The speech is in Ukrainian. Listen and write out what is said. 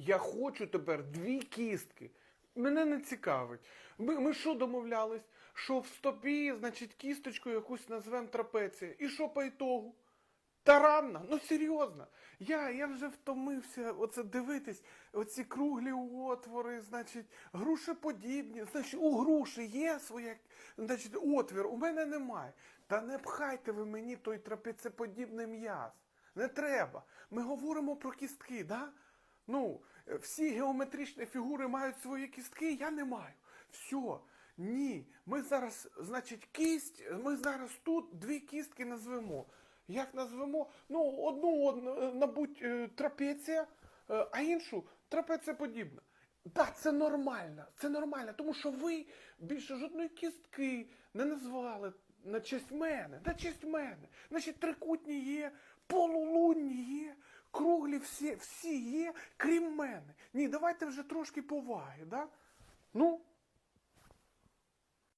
Я хочу тепер дві кістки. Мене не цікавить. Ми, ми що домовлялись? Що в стопі, значить, кісточку якусь назвемо трапеція. І що по ітогу? Таранна, ну серйозно. Я, я вже втомився оце дивитись, оці круглі отвори, значить, грушеподібні. Значить, у груші є своя, значить, отвір, у мене немає. Та не пхайте ви мені той трапецеподібний м'яз. Не треба. Ми говоримо про кістки, да? Ну, всі геометричні фігури мають свої кістки, я не маю. Все. Ні. Ми зараз, значить, кість, ми зараз тут дві кістки назвемо. Як назвемо? Ну, одну, одну мабуть, е, трапеція, е, а іншу трапецеподібна. Так, це нормально, це нормально, тому що ви більше жодної кістки не назвали на честь мене, на честь мене. Значить, трикутні є, полулунні є, всі, всі є, крім мене. Ні, давайте вже трошки поваги, да? Ну,